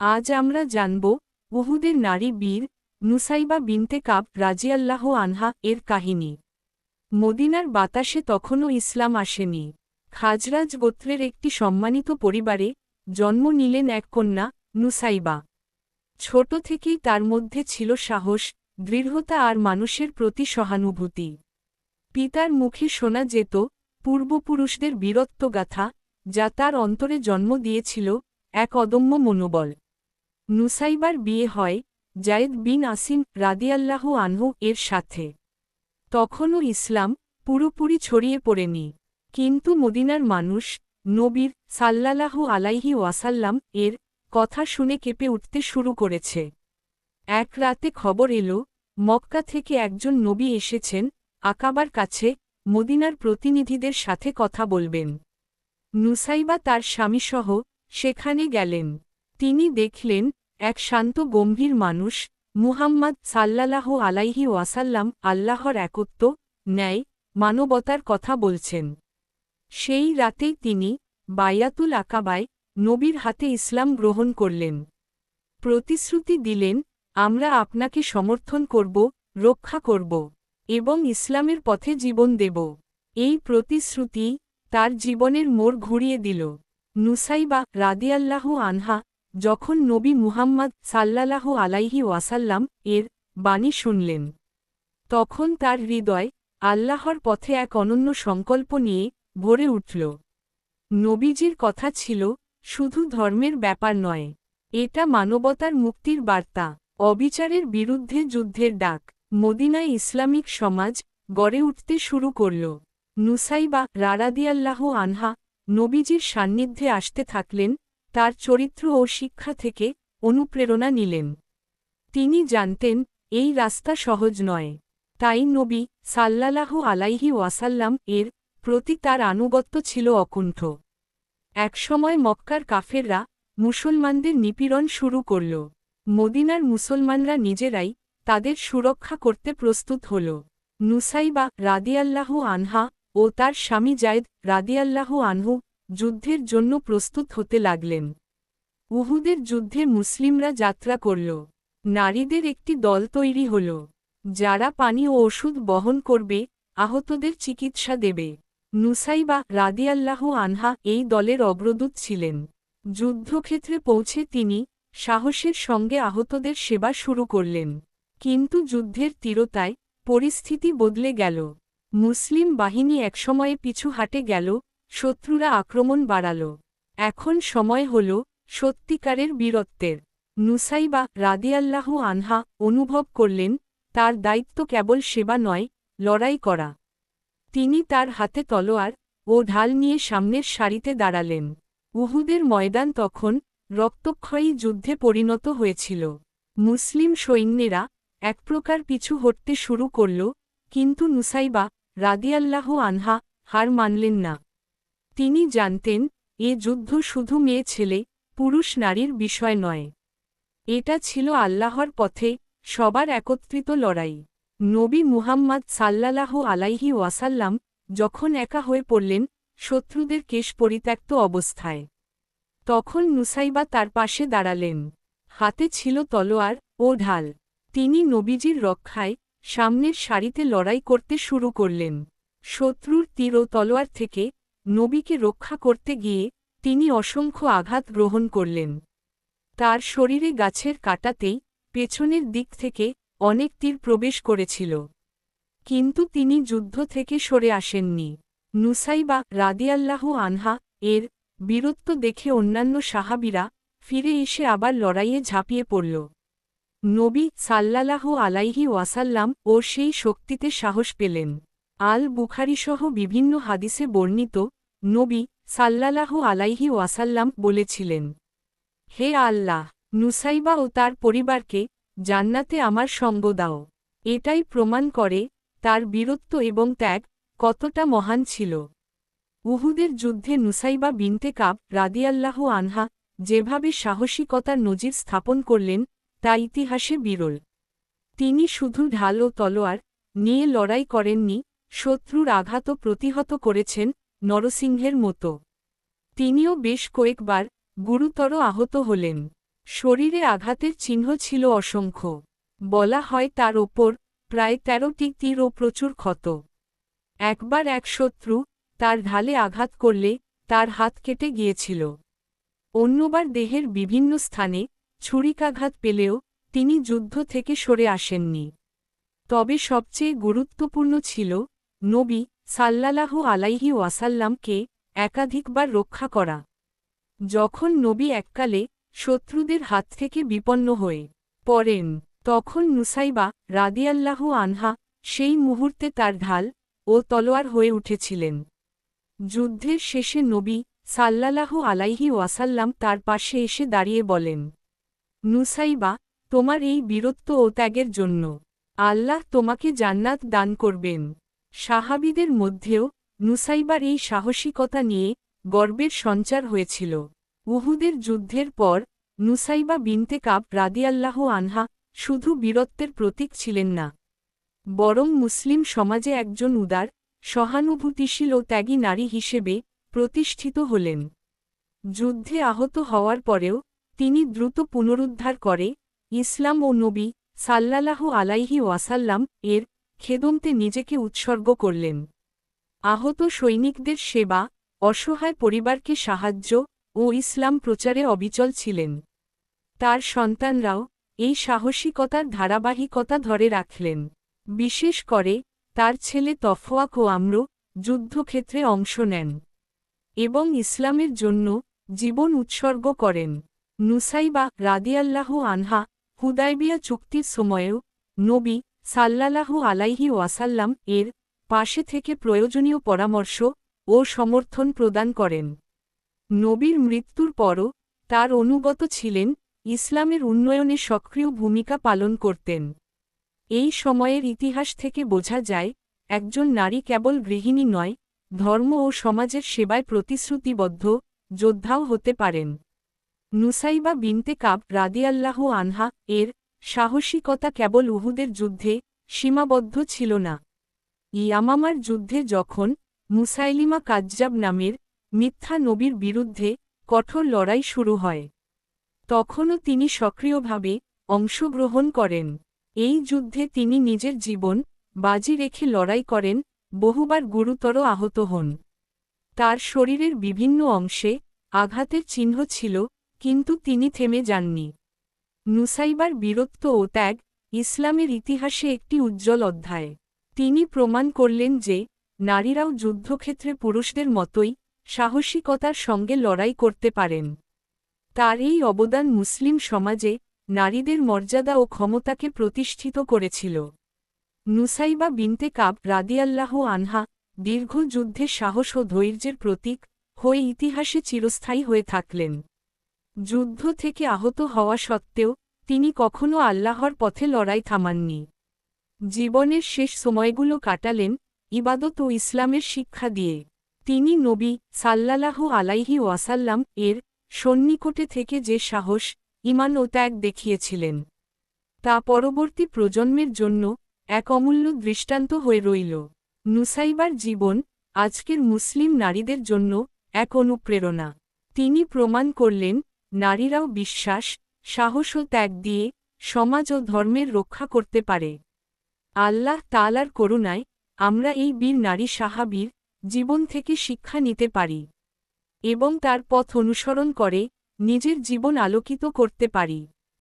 আজ আমরা জানব উহুদের নারী বীর নুসাইবা বিনতে কাব রাজিয়াল্লাহ আনহা এর কাহিনী। মদিনার বাতাসে তখনও ইসলাম আসেনি। খাজরাজ গোত্রের একটি সম্মানিত পরিবারে জন্ম নিলেন এক কন্যা, নুসাইবা। ছোট থেকেই তার মধ্যে ছিল সাহস, দৃঢ়তা আর মানুষের প্রতি সহানুভূতি। পিতার মুখে শোনা যেত পূর্বপুরুষদের বীরত্বগাথা, যা তার অন্তরে জন্ম দিয়েছিল এক অদম্য মনোবল। নুসাইবার বিয়ে হয় জায়েদ বিন আসিম রাদিয়াল্লাহ আনহু এর সাথে। তখনও ইসলাম পুরোপুরি ছড়িয়ে পড়েনি। কিন্তু মদিনার মানুষ নবীর সাল্লালাহু আলাইহি ওয়াসাল্লাম এর কথা শুনে কেঁপে উঠতে শুরু করেছে। এক রাতে খবর এলো, মক্কা থেকে একজন নবী এসেছেন আকাবার কাছে মদিনার প্রতিনিধিদের সাথে কথা বলবেন। নুসাইবা তার স্বামীসহ সেখানে গেলেন। তিনি দেখলেন এক শান্ত গম্ভীর মানুষ, মুহাম্মদ সাল্লালাহ আলাইহি ওয়াসাল্লাম আল্লাহর একত্ব, ন্যায়, মানবতার কথা বলছেন। সেই রাতেই তিনি বায়াতুল আকাবায় নবীর হাতে ইসলাম গ্রহণ করলেন। প্রতিশ্রুতি দিলেন, আমরা আপনাকে সমর্থন করব, রক্ষা করব এবং ইসলামের পথে জীবন দেব। এই প্রতিশ্রুতি তার জীবনের মোড় ঘুরিয়ে দিল। নুসাইবা রাদিয়াল্লাহু আনহা যখন নবী মুহাম্মদ সাল্লালাহু আলাইহি ওয়াসাল্লাম এর বাণী শুনলেন, তখন তার হৃদয় আল্লাহর পথে এক অনন্য সংকল্প নিয়ে ভরে উঠল। নবীজির কথা ছিল, শুধু ধর্মের ব্যাপার নয়, এটা মানবতার মুক্তির বার্তা, অবিচারের বিরুদ্ধে যুদ্ধের ডাক, মদিনায় ইসলামিক সমাজ গড়ে উঠতে শুরু করল। নুসাইবা রারাদিয়াল্লাহ আনহা নবীজির সান্নিধ্যে আসতে থাকলেন তার চরিত্র ও শিক্ষা থেকে অনুপ্রেরণা নিলেন। তিনি জানতেন, এই রাস্তা সহজ নয়। তাই নবী সাল্লালাহু আলাইহি ওয়াসাল্লাম এর প্রতি তার আনুগত্য ছিল অকুণ্ঠ। একসময় মক্কার কাফেররা মুসলমানদের নিপীড়ন শুরু করল। মদিনার মুসলমানরা নিজেরাই তাদের সুরক্ষা করতে প্রস্তুত হল। নুসাইবা রাদিয়াল্লাহু আনহা ও তার স্বামী জায়দ রাদিয়াল্লাহু আনহু যুদ্ধের জন্য প্রস্তুত হতে লাগলেন। উহুদের যুদ্ধে মুসলিমরা যাত্রা করল। নারীদের একটি দল তৈরি হল। যারা পানি ও ওষুধ বহন করবে, আহতদের চিকিৎসা দেবে। নুসাইবা রাদিয়াল্লাহু আনহা এই দলের অগ্রদূত ছিলেন। যুদ্ধক্ষেত্রে পৌঁছে তিনি সাহসের সঙ্গে আহতদের সেবা শুরু করলেন। কিন্তু যুদ্ধের তীরতায় পরিস্থিতি বদলে গেল। মুসলিম বাহিনী একসময়ে পিছু হাটে গেল শত্রুরা আক্রমণ বাড়াল। এখন সময় হল সত্যিকারের বীরত্বের। নুসাইবা রাদিয়াল্লাহু আনহা অনুভব করলেন, তার দায়িত্ব কেবল সেবা নয়, লড়াই করা। তিনি তার হাতে তলোয়ার ও ঢাল নিয়ে সামনের সারিতে দাঁড়ালেন। উহুদের ময়দান তখন রক্তক্ষয়ী যুদ্ধে পরিণত হয়েছিল। মুসলিম সৈন্যেরা এক প্রকার পিছু হটতে শুরু করল, কিন্তু নুসাইবা রাদিয়াল্লাহ আনহা হার মানলেন না। তিনি জানতেন, এ যুদ্ধ শুধু মেয়ে ছেলে, পুরুষ নারীর বিষয় নয়। এটা ছিল আল্লাহর পথে সবার একত্রিত লড়াই। নবী মুহাম্মদ সাল্লালাহ আলাইহি ওয়াসাল্লাম যখন একা হয়ে পড়লেন, শত্রুদের কেশ পরিত্যক্ত অবস্থায়। তখন নুসাইবা তার পাশে দাঁড়ালেন। হাতে ছিল তলোয়ার ও ঢাল। তিনি নবীজির রক্ষায় সামনের সারিতে লড়াই করতে শুরু করলেন। শত্রুর তীর ও তলোয়ার থেকে নবীকে রক্ষা করতে গিয়ে তিনি অসংখ্য আঘাত গ্রহণ করলেন। তার শরীরে গাছের কাটাতেই পেছনের দিক থেকে অনেক তীর প্রবেশ করেছিল। কিন্তু তিনি যুদ্ধ থেকে সরে আসেননি। নুসাইবা রাদিয়াল্লাহ আনহা এর বীরত্ব দেখে অন্যান্য সাহাবিরা ফিরে এসে আবার লড়াইয়ে ঝাঁপিয়ে পড়ল। নবী সাল্লালাহ আলাইহি ওয়াসাল্লাম ও সেই শক্তিতে সাহস পেলেন। আল বুখারিসহ বিভিন্ন হাদিসে বর্ণিত নবী সাল্লালাহ আলাইহি ওয়াসাল্লাম বলেছিলেন, হে আল্লাহ, নুসাইবা ও তার পরিবারকে জান্নাতে আমার সঙ্গ দাও। এটাই প্রমাণ করে তার বীরত্ব এবং ত্যাগ কতটা মহান ছিল। উহুদের যুদ্ধে নুসাইবা বিনতে কাব রাদিয়াল্লাহ আনহা যেভাবে সাহসিকতার নজির স্থাপন করলেন, তা ইতিহাসে বিরল। তিনি শুধু ঢাল ও তলোয়ার নিয়ে লড়াই করেননি, শত্রুর আঘাতও প্রতিহত করেছেন নরসিংহের মতো। তিনিও বেশ কয়েকবার গুরুতর আহত হলেন। শরীরে আঘাতের চিহ্ন ছিল অসংখ্য। বলা হয় তার ওপর প্রায় তেরোটি তীর ও প্রচুর ক্ষত। একবার এক শত্রু তার ঢালে আঘাত করলে তার হাত কেটে গিয়েছিল। অন্যবার দেহের বিভিন্ন স্থানে ছুরিকাঘাত পেলেও তিনি যুদ্ধ থেকে সরে আসেননি। তবে সবচেয়ে গুরুত্বপূর্ণ ছিল নবী সাল্লালাহু আলাইহি ওয়াসাল্লামকে একাধিকবার রক্ষা করা। যখন নবী এককালে শত্রুদের হাত থেকে বিপন্ন হয়ে পড়েন, তখন নুসাইবা রাদিয়াল্লাহু আনহা সেই মুহূর্তে তার ঢাল ও তলোয়ার হয়ে উঠেছিলেন। যুদ্ধের শেষে নবী সাল্লালাহু আলাইহি ওয়াসাল্লাম তার পাশে এসে দাঁড়িয়ে বলেন, নুসাইবা, তোমার এই বীরত্ব ও ত্যাগের জন্য আল্লাহ তোমাকে জান্নাত দান করবেন। সাহাবিদের মধ্যেও নুসাইবার এই সাহসিকতা নিয়ে গর্বের সঞ্চার হয়েছিল। উহুদের যুদ্ধের পর নুসাইবা বিনতে কাব রাদিয়াল্লাহ আনহা শুধু বীরত্বের প্রতীক ছিলেন না, বরং মুসলিম সমাজে একজন উদার, সহানুভূতিশীল ও ত্যাগী নারী হিসেবে প্রতিষ্ঠিত হলেন। যুদ্ধে আহত হওয়ার পরেও তিনি দ্রুত পুনরুদ্ধার করে ইসলাম ও নবী সাল্লালাহু আলাইহি ওয়াসাল্লাম এর খেদমতে নিজেকে উৎসর্গ করলেন। আহত সৈনিকদের সেবা, অসহায় পরিবারকে সাহায্য ও ইসলাম প্রচারে অবিচল ছিলেন। তার সন্তানরাও এই সাহসিকতার ধারাবাহিকতা ধরে রাখলেন। বিশেষ করে তার ছেলে তফওয়াক ও আম্র যুদ্ধক্ষেত্রে অংশ নেন এবং ইসলামের জন্য জীবন উৎসর্গ করেন। নুসাইবা রাদিয়াল্লাহু আনহা হুদাইবিয়া চুক্তির সময়েও নবী সাল্লালাহু আলাইহি ওয়াসাল্লাম এর পাশে থেকে প্রয়োজনীয় পরামর্শ ও সমর্থন প্রদান করেন। নবীর মৃত্যুর পরও তার অনুগত ছিলেন, ইসলামের উন্নয়নে সক্রিয় ভূমিকা পালন করতেন। এই সময়ের ইতিহাস থেকে বোঝা যায়, একজন নারী কেবল গৃহিণী নয়, ধর্ম ও সমাজের সেবায় প্রতিশ্রুতিবদ্ধ যোদ্ধাও হতে পারেন। নুসাইবা বিনতে কাব রাদিয়াল্লাহ আনহা এর সাহসিকতা কেবল উহুদের যুদ্ধে সীমাবদ্ধ ছিল না। ইয়ামামার যুদ্ধে যখন মুসাইলিমা কাজ্জাব নামের মিথ্যা নবীর বিরুদ্ধে কঠোর লড়াই শুরু হয়, তখনও তিনি সক্রিয়ভাবে অংশগ্রহণ করেন। এই যুদ্ধে তিনি নিজের জীবন বাজি রেখে লড়াই করেন, বহুবার গুরুতর আহত হন। তার শরীরের বিভিন্ন অংশে আঘাতের চিহ্ন ছিল, কিন্তু তিনি থেমে যাননি। নুসাইবার বীরত্ব ও ত্যাগ ইসলামের ইতিহাসে একটি উজ্জ্বল অধ্যায়। তিনি প্রমাণ করলেন যে, নারীরাও যুদ্ধক্ষেত্রে পুরুষদের মতোই সাহসিকতার সঙ্গে লড়াই করতে পারেন। তার এই অবদান মুসলিম সমাজে নারীদের মর্যাদা ও ক্ষমতাকে প্রতিষ্ঠিত করেছিল। নুসাইবা বিনতে কাব রাদিয়াল্লাহ আনহা দীর্ঘ যুদ্ধে সাহস ও ধৈর্যের প্রতীক হয়ে ইতিহাসে চিরস্থায়ী হয়ে থাকলেন। যুদ্ধ থেকে আহত হওয়া সত্ত্বেও, তিনি কখনও আল্লাহর পথে লড়াই থামাননি। জীবনের শেষ সময়গুলো কাটালেন, ইবাদত ও ইসলামের শিক্ষা দিয়ে। তিনি নবী সাল্লালাহ আলাইহি ওয়াসাল্লাম এর সন্নিকটে থেকে যে সাহস ইমান ও ত্যাগ দেখিয়েছিলেন, তা পরবর্তী প্রজন্মের জন্য এক অমূল্য দৃষ্টান্ত হয়ে রইল। নুসাইবার জীবন আজকের মুসলিম নারীদের জন্য এক অনুপ্রেরণা। তিনি প্রমাণ করলেন নারীরাও বিশ্বাস, সাহস ও ত্যাগ দিয়ে সমাজ ও ধর্মের রক্ষা করতে পারে। আল্লাহ তালার করুণায় আমরা এই বীর নারী সাহাবীর জীবন থেকে শিক্ষা নিতে পারি এবং তার পথ অনুসরণ করে নিজের জীবন আলোকিত করতে পারি।